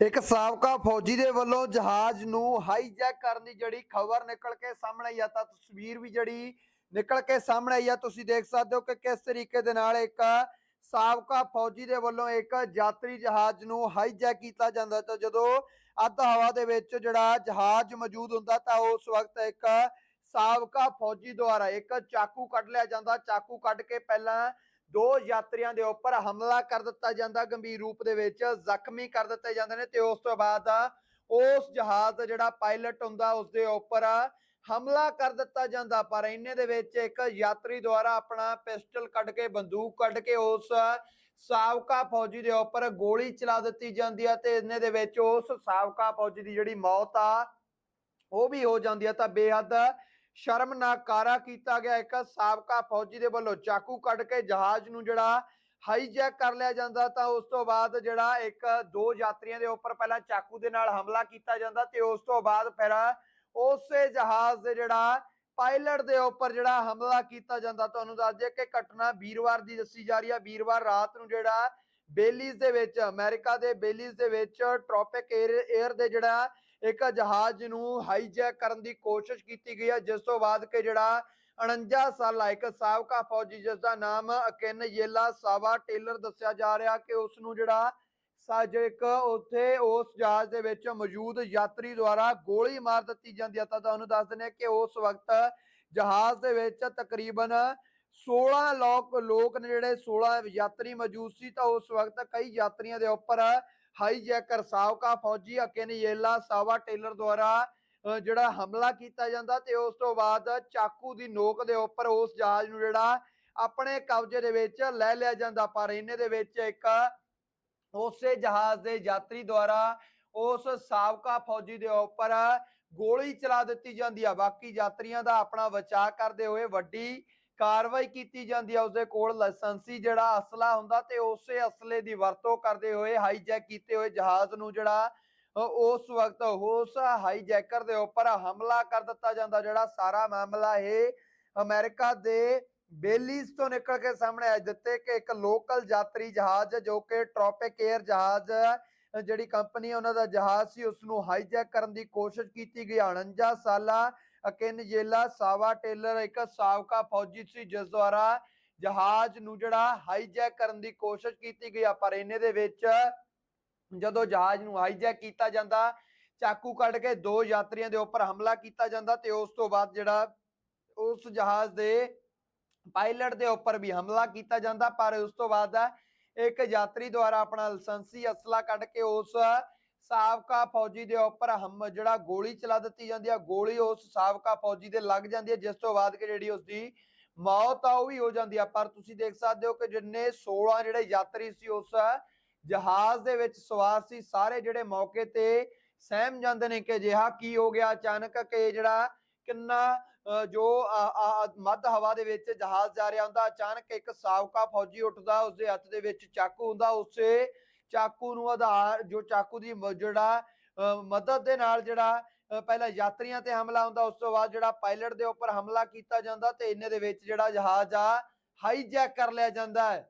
ਇੱਕ ਸਾਬਕਾ ਫੌਜੀ ਦੇ ਵੱਲੋਂ ਜਹਾਜ਼ ਨੂੰ ਹਾਈਜੈਕ ਕਰਨ ਦੀ ਜਿਹੜੀ ਖਬਰ ਨਿਕਲ ਕੇ ਸਾਹਮਣੇ ਆਈ ਆ, ਤਾਂ ਤਸਵੀਰ ਵੀ ਜਿਹੜੀ ਨਿਕਲ ਕੇ ਸਾਹਮਣੇ ਆਈ ਆ, ਤੁਸੀਂ ਦੇਖ ਸਕਦੇ ਹੋ ਕਿ ਕਿਸ ਤਰੀਕੇ ਦੇ ਨਾਲ ਇੱਕ ਸਾਬਕਾ ਫੌਜੀ ਦੇ ਵੱਲੋਂ ਇੱਕ ਯਾਤਰੀ ਜਹਾਜ਼ ਨੂੰ ਹਾਈਜੈਕ ਕੀਤਾ ਜਾਂਦਾ, ਤਾਂ ਜਦੋਂ ਅੱਧ ਹਵਾ ਦੇ ਵਿੱਚ ਜਿਹੜਾ ਜਹਾਜ਼ ਮੌਜੂਦ ਹੁੰਦਾ, ਤਾਂ ਉਸ ਵਕਤ ਇੱਕ ਸਾਬਕਾ ਫੌਜੀ ਦੁਆਰਾ ਇੱਕ ਚਾਕੂ ਕੱਢ ਲਿਆ ਜਾਂਦਾ, ਚਾਕੂ ਕੱਢ ਕੇ ਪਹਿਲਾਂ ਦੋ ਯਾਤਰੀਆਂ ਦੇ ਉੱਪਰ ਹਮਲਾ ਕਰ ਦਿੱਤਾ ਜਾਂਦਾ ਗੰਭੀਰ ਰੂਪ ਦੇ ਵਿੱਚ, ਜ਼ਖਮੀ ਕਰ ਦਿੱਤੇ ਜਾਂਦੇ ਨੇ ਤੇ ਉਸ ਤੋਂ ਬਾਅਦ ਉਸ ਜਹਾਜ਼ ਦਾ ਜਿਹੜਾ ਪਾਇਲਟ ਹੁੰਦਾ ਉਸ ਦੇ ਉੱਪਰ ਹਮਲਾ ਕਰ ਦਿੱਤਾ ਜਾਂਦਾ। ਪਰ ਇੰਨੇ ਦੇ ਵਿੱਚ ਇੱਕ ਯਾਤਰੀ ਦੁਆਰਾ ਆਪਣਾ ਪਿਸਟਲ ਕੱਢ ਕੇ, ਬੰਦੂਕ ਕੱਢ ਕੇ ਉਸ ਸਾਬਕਾ ਫੌਜੀ ਦੇ ਉੱਪਰ ਗੋਲੀ ਚਲਾ ਦਿੱਤੀ ਜਾਂਦੀ ਹੈ ਤੇ ਇੰਨੇ ਦੇ ਵਿੱਚ ਉਸ ਸਾਬਕਾ ਫੌਜੀ ਦੀ ਜਿਹੜੀ ਮੌਤ ਆ, ਉਹ ਵੀ ਹੋ ਜਾਂਦੀ ਹੈ ਤਾਂ ਬੇਹੱਦ ਸ਼ਰਮਨਾਕ ਕਾਰਾ ਕੀਤਾ ਗਿਆ। ਇੱਕ ਸਾਬਕਾ ਫੌਜੀ ਦੇ ਵੱਲੋਂ ਚਾਕੂ ਕੱਢ ਕੇ ਜਹਾਜ਼ ਨੂੰ ਜਿਹੜਾ ਹਾਈਜੈਕ ਕਰ ਲਿਆ ਜਾਂਦਾ ਤਾਂ ਉਸ ਤੋਂ ਬਾਅਦ ਜਿਹੜਾ ਇੱਕ ਦੋ ਯਾਤਰੀਆਂ ਦੇ ਉੱਪਰ ਪਹਿਲਾਂ ਚਾਕੂ ਦੇ ਨਾਲ ਹਮਲਾ ਕੀਤਾ ਜਾਂਦਾ ਤੇ ਉਸ ਤੋਂ ਬਾਅਦ ਫਿਰ ਉਸੇ ਜਹਾਜ਼ ਦੇ ਜਿਹੜਾ ਪਾਇਲਟ ਦੇ ਉੱਪਰ ਜਿਹੜਾ ਹਮਲਾ ਕੀਤਾ ਜਾਂਦਾ। ਤੁਹਾਨੂੰ ਦੱਸ ਦਈਏ ਕਿ ਘਟਨਾ ਵੀਰਵਾਰ ਦੀ ਦੱਸੀ ਜਾ ਰਹੀ ਹੈ ਵੀਰਵਾਰ ਰਾਤ ਨੂੰ ਜਿਹੜਾ ਬੇਲੀਜ਼ ਦੇ ਵਿੱਚ, ਅਮਰੀਕਾ ਦੇ ਬੇਲੀਜ਼ ਦੇ ਵਿੱਚ ਟ੍ਰੋਪਿਕ 에ਅਰ ਦੇ ਜਿਹੜਾ ਇੱਕ ਜਹਾਜ਼ ਨੂੰ ਹਾਈਜੈਕ ਕਰਨ ਦੀ ਕੋਸ਼ਿਸ਼ ਕੀਤੀ ਗਈ ਹੈ, ਜਿਸ ਤੋਂ ਬਾਅਦ ਕਿ ਜਿਹੜਾ 49 ਸਾਲਾ ਇੱਕ ਸਾਬਕਾ ਫੌਜੀ, ਜਿਸ ਦਾ ਨਾਮ ਅਕਿਨ ਯੇਲਾ ਸਾਵਾ ਟੇਲਰ ਦੱਸਿਆ ਜਾ ਰਿਹਾ ਕਿ ਉਸ ਨੂੰ ਜਿਹੜਾ ਸੱਜ ਉੱਥੇ ਉਸ ਜਹਾਜ਼ ਦੇ ਵਿੱਚ ਮੌਜੂਦ ਯਾਤਰੀ ਦੁਆਰਾ ਗੋਲੀ ਮਾਰ ਦਿੱਤੀ ਜਾਂਦੀ ਹੈ। ਤਾਂ ਤੁਹਾਨੂੰ ਦੱਸ ਦਿੰਦੇ ਕਿ ਉਸ ਵਕਤ ਜਹਾਜ਼ ਦੇ ਵਿੱਚ ਤਕਰੀਬਨ 16 ਲੋਕ ਲੋਕ ਨੇ ਜਿਹੜੇ 16 ਯਾਤਰੀ ਮੌਜੂਦ ਸੀ, ਤਾਂ ਉਸ ਵਕਤ ਕਈ ਯਾਤਰੀਆਂ ਦੇ ਉੱਪਰ ਹਾਈਜੈਕਰ ਸਾਬਕਾ ਫੌਜੀ ਅਕਿਨ ਸਾਵਾ ਟੇਲਰ ਦੁਆਰਾ ਜਿਹੜਾ ਹਮਲਾ ਕੀਤਾ ਜਾਂਦਾ ਤੇ ਉਸ ਤੋਂ ਬਾਅਦ ਚਾਕੂ ਦੀ ਨੋਕ ਦੇ ਉੱਪਰ ਉਸ ਜਹਾਜ਼ ਨੂੰ ਜਿਹੜਾ ਆਪਣੇ ਕਬਜ਼ੇ ਦੇ ਵਿੱਚ ਲੈ ਲਿਆ ਜਾਂਦਾ, ਪਰ ਇਹਨੇ ਦੇ ਵਿੱਚ ਇੱਕ ਉਸੇ ਜਹਾਜ਼ ਦੇ ਯਾਤਰੀ ਦੁਆਰਾ ਉਸ ਸਾਬਕਾ ਫੌਜੀ ਦੇ ਉੱਪਰ ਗੋਲੀ ਚਲਾ ਦਿੱਤੀ ਜਾਂਦੀ ਆ। ਬਾਕੀ ਯਾਤਰੀਆਂ ਦਾ ਆਪਣਾ ਬਚਾਅ ਕਰਦੇ ਹੋਏ ਵੱਡੀ ਕਾਰਵਾਈ ਕੀਤੀ ਜਾਂਦੀ ਆ, ਉਸਦੇ ਕੋਲ ਲਾਇਸੈਂਸੀ ਜਿਹੜਾ ਅਸਲਾ ਹੁੰਦਾ ਤੇ ਉਸੇ ਅਸਲੇ ਦੀ ਵਰਤੋਂ ਕਰਦੇ ਹੋਏ ਹਾਈਜੈਕ ਕੀਤੇ ਹੋਏ ਜਹਾਜ਼ ਨੂੰ ਜਿਹੜਾ ਉਸ ਵਕਤ ਉਸ ਹਾਈਜੈਕਰ ਦੇ ਉੱਪਰ ਹਮਲਾ ਕਰ ਦਿੱਤਾ ਜਾਂਦਾ, ਜਿਹੜਾ ਸਾਰਾ ਮਾਮਲਾ ਇਹ ਅਮਰੀਕਾ ਦੇ ਬੇਲੀਜ਼ ਤੋਂ ਨਿਕਲ ਕੇ ਸਾਹਮਣੇ ਆ ਦਿੱਤੇ ਕਿ ਇੱਕ ਲੋਕਲ ਯਾਤਰੀ ਜਹਾਜ਼ ਜੋ ਕਿ ਟ੍ਰੋਪਿਕ 에ਅਰ ਜਹਾਜ਼ ਜਿਹੜੀ ਕੰਪਨੀ ਉਹਨਾਂ ਦਾ ਜਹਾਜ਼ ਸੀ ਉਸ ਨੂੰ ਹਾਈਜੈਕ ਕਰਨ ਦੀ ਕੋਸ਼ਿਸ਼ ਕੀਤੀ ਗਈ 49 ਸਾਲਾ ਅਕਿਨ ਸਾਵਾ ਟੇਲਰ, ਇੱਕ ਸਾਬਕਾ ਫੌਜੀ ਸੀ, ਜਿਸ ਦੁਆਰਾ ਜਹਾਜ਼ ਨੂੰ ਜਿਹੜਾ ਹਾਈਜੈਕ ਕਰਨ ਦੀ ਕੋਸ਼ਿਸ਼ ਕੀਤੀ ਗਈ ਪਰ ਇਹਨੇ ਦੇ ਵਿੱਚ ਜਦੋਂ ਜਹਾਜ਼ ਨੂੰ ਹਾਈਜੈਕ ਕੀਤਾ ਜਾਂਦਾ, ਚਾਕੂ ਕੱਢ ਕੇ ਦੋ ਯਾਤਰੀਆਂ ਦੇ ਉੱਪਰ ਹਮਲਾ ਕੀਤਾ ਜਾਂਦਾ ਤੇ ਉਸ ਤੋਂ ਬਾਅਦ ਜਿਹੜਾ ਉਸ ਜਹਾਜ਼ ਦੇ ਪਾਇਲਟ ਦੇ ਉੱਪਰ ਵੀ ਹਮਲਾ ਕੀਤਾ ਜਾਂਦਾ, ਪਰ ਉਸ ਤੋਂ ਬਾਅਦ ਇੱਕ ਯਾਤਰੀ ਦੁਆਰਾ ਆਪਣਾ ਲਾਇਸੈਂਸੀ ਅਸਲਾ ਕੱਢ ਕੇ ਉਸ ਸਾਬਕਾ ਫੌਜੀ ਦੇ ਉੱਪਰ ਹਮ, ਜਿਹੜਾ ਗੋਲੀ ਚਲਾ ਦਿੱਤੀ ਜਾਂਦੀ ਆ, ਗੋਲੀ ਉਸ ਸਾਬਕਾ ਫੌਜੀ ਦੇ ਲੱਗ ਜਾਂਦੀ ਹੈ ਜਿਸ ਤੋਂ ਬਾਅਦ ਕਿ ਜਿਹੜੀ ਉਸ ਦੀ ਮੌਤ ਆ, ਉਹ ਵੀ ਹੋ ਜਾਂਦੀ ਆ। ਪਰ ਤੁਸੀਂ ਦੇਖ ਸਕਦੇ ਹੋ ਕਿ ਜਿੰਨੇ 16 ਜਿਹੜੇ ਯਾਤਰੀ ਸੀ, ਉਸ ਜਹਾਜ਼ ਦੇ ਵਿੱਚ ਸਵਾਰ ਸੀ, ਸਾਰੇ ਜਿਹੜੇ ਮੌਕੇ ਤੇ ਸਹਿਮ ਜਾਂਦੇ ਨੇ ਕਿ ਜਿਹਾ ਕੀ ਹੋ ਗਿਆ, ਅਚਾਨਕ ਕਿ ਜਿਹੜਾ ਕਿੰਨਾ ਜੋ ਮੱਧ ਹਵਾ ਦੇ ਵਿੱਚ ਜਹਾਜ਼ ਜਾ ਰਿਹਾ ਹੁੰਦਾ, ਅਚਾਨਕ ਇੱਕ ਸਾਬਕਾ ਫੌਜੀ ਉੱਠਦਾ, ਉਸਦੇ ਹੱਥ ਦੇ ਵਿੱਚ ਚਾਕੂ ਹੁੰਦਾ, ਉਸੇ ਚਾਕੂ ਨੂੰ ਆਧਾਰ ਜੋ ਚਾਕੂ ਦੀ ਜਿਹੜਾ ਅ, ਮਦਦ ਦੇ ਨਾਲ ਜਿਹੜਾ ਪਹਿਲਾਂ ਯਾਤਰੀਆਂ ਤੇ ਹਮਲਾ ਹੁੰਦਾ ਉਸ ਤੋਂ ਬਾਅਦ ਜਿਹੜਾ ਪਾਇਲਟ ਦੇ ਉੱਪਰ ਹਮਲਾ ਕੀਤਾ ਜਾਂਦਾ ਤੇ ਇੰਨੇ ਦੇ ਵਿੱਚ ਜਿਹੜਾ ਜਹਾਜ਼ ਆ ਹਾਈਜੈਕ ਕਰ ਲਿਆ ਜਾਂਦਾ ਹੈ।